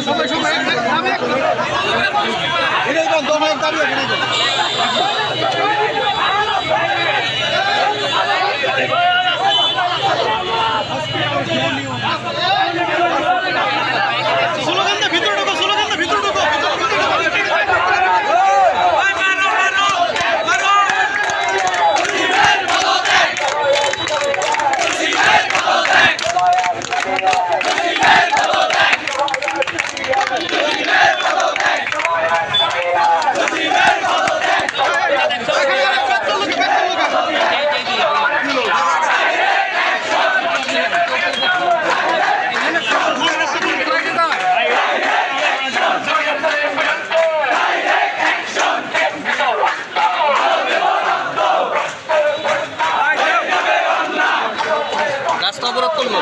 সবাই সবাই দাবি দাবি রাস্তা অবরোধ করব